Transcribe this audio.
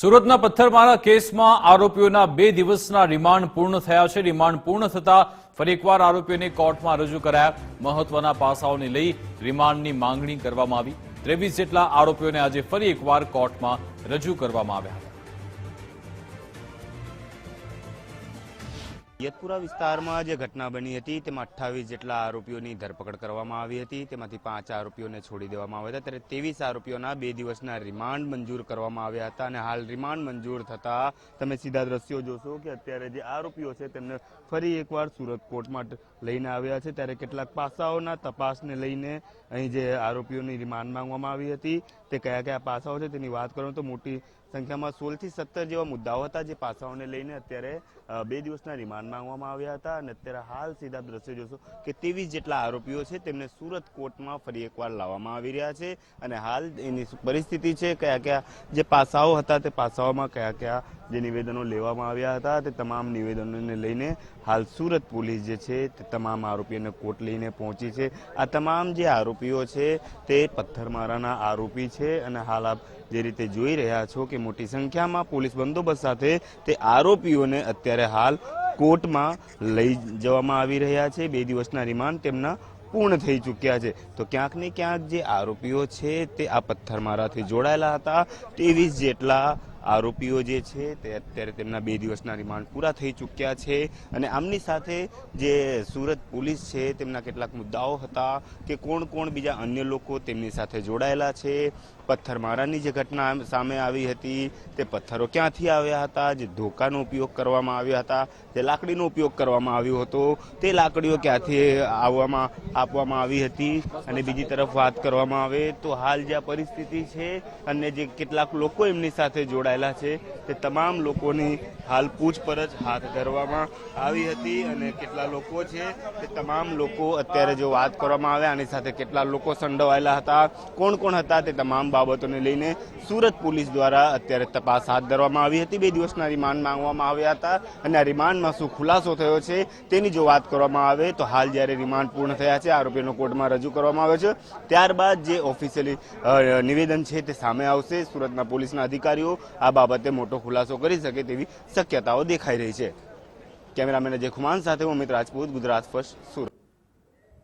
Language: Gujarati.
સુરતના પથ્થરમારા કેસમાં આરોપીઓના બે દિવસના રિમાન્ડ પૂર્ણ થયા છે. રિમાન્ડ પૂર્ણ થતા ફરી એકવાર આરોપીઓને કોર્ટમાં રજૂ કરાયા. મહત્વના પાસાઓને લઈ રિમાન્ડની માંગણી કરવામાં આવી. ત્રેવીસ જેટલા આરોપીઓને આજે ફરી એકવાર કોર્ટમાં રજૂ કરવામાં આવ્યા હતા. યતપુરા વિસ્તારમાં જે ઘટના બની હતી, તેમાં અઠ્ઠાવીસ જેટલા આરોપીઓની ધરપકડ કરવામાં આવી હતી. તેમાંથી પાંચ આરોપીઓને છોડી દેવામાં આવ્યા હતા. ત્યારે ત્રેવીસ આરોપીઓના બે દિવસના રિમાન્ડ મંજૂર કરવામાં આવ્યા હતા અને હાલ રિમાન્ડ મંજૂર થતા તમે સીધા દ્રશ્યો જોશો કે અત્યારે જે આરોપીઓ છે, તેમને ફરી એકવાર સુરત કોર્ટમાં લઈને આવ્યા છે. ત્યારે કેટલાક પાસાઓના તપાસને લઈને અહીં જે આરોપીઓની રિમાન્ડ માંગવામાં આવી હતી, તે કયા કયા પાસાઓ છે તેની વાત કરું તો મોટી સંખ્યામાં સોળથી સત્તર જેવા મુદ્દાઓ હતા જે પાસાઓને લઈને અત્યારે બે દિવસના રિમાન્ડ માંગવામાં આવ્યા હતા અને અત્યારે હાલ સીધા દ્રશ્યો જોશો કે ત્રેવીસ જેટલા આરોપીઓ છે તેમને સુરત કોર્ટમાં ફરી એકવાર લાવવામાં આવી રહ્યા છે અને હાલ એની પરિસ્થિતિ છે કયા કયા જે પાસાઓ હતા તે પાસાઓમાં કયા કયા જે નિવેદનો લેવામાં આવ્યા હતા તે તમામ નિવેદનોને લઈને હાલ સુરત પોલીસ જે છે તે તમામ આરોપીઓને કોર્ટ લઈને પહોંચી છે. આ તમામ જે આરોપીઓ છે તે પથ્થરમારાના આરોપી છે અને હાલ આપ જે રીતે જોઈ રહ્યા છો કે મોટી સંખ્યામાં પોલીસ બંદોબસ્ત સાથે તે આરોપીઓને અત્યારે હાલ કોર્ટમાં લઈ જવામાં આવી રહ્યા છે. બે દિવસના રિમાન્ડ તેમના પૂર્ણ થઈ ચૂક્યા છે. તો ક્યાંક ને ક્યાંક જે આરોપીઓ છે તે આ પથ્થરમારાથી જોડાયેલા હતા. ત્રેવીસ જેટલા આરોપીઓ જે છે તે અત્યારે તેમના બે દિવસના રિમાન્ડ પૂરા થઈ ચૂક્યા છે અને આમની સાથે જે સુરત પોલીસ છે તેમના કેટલાક મુદ્દાઓ હતા કે કોણ કોણ બીજા અન્ય લોકો તેમની સાથે જોડાયેલા છે, પથ્થરમારાની જે ઘટના સામે આવી હતી તે પથ્થરો ક્યાંથી આવ્યા હતા, જે ધોકાનો ઉપયોગ કરવામાં આવ્યા હતા, જે લાકડીનો ઉપયોગ કરવામાં આવ્યો હતો, તે લાકડીઓ ક્યાંથી આવવામાં આપવામાં આવી હતી અને બીજી તરફ વાત કરવામાં આવે તો હાલ જે પરિસ્થિતિ છે અને જે કેટલાક લોકો એમની સાથે જોડાયેલા છે તે તમામ લોકોની હાલ પૂછપરછ હાથ ધરવામાં આવી હતી અને કેટલા લોકો છે તે તમામ લોકો અત્યારે જો વાત કરવામાં આવે આની સાથે કેટલા લોકો સંડોવાયેલા હતા, કોણ કોણ હતા તે તમામ બાબતોને લઈને સુરત પોલીસ દ્વારા અત્યારે તપાસ હાથ ધરવામાં આવી હતી. બે દિવસના રિમાન્ડ માંગવામાં આવ્યા હતા અને આ રિમાન્ડમાં શું ખુલાસો થયો છે તેની જો વાત કરવામાં આવે તો હાલ જ્યારે રિમાન્ડ પૂર્ણ થયા છે આરોપીનો કોર્ટમાં રજૂ કરવામાં આવ્યો છે. ત્યારબાદ જે ઓફિશિયલી નિવેદન છે તે સામે આવશે. સુરતના પોલીસના અધિકારીઓ આ બાબતે મોટો ખુલાસો કરી શકે તેવી શક્યતાઓ દેખાઈ રહી છે. કેમેરામેન અજય ખુમાન સાથે અમિત રાજપૂત, ગુજરાત ફર્સ્ટ સુરત.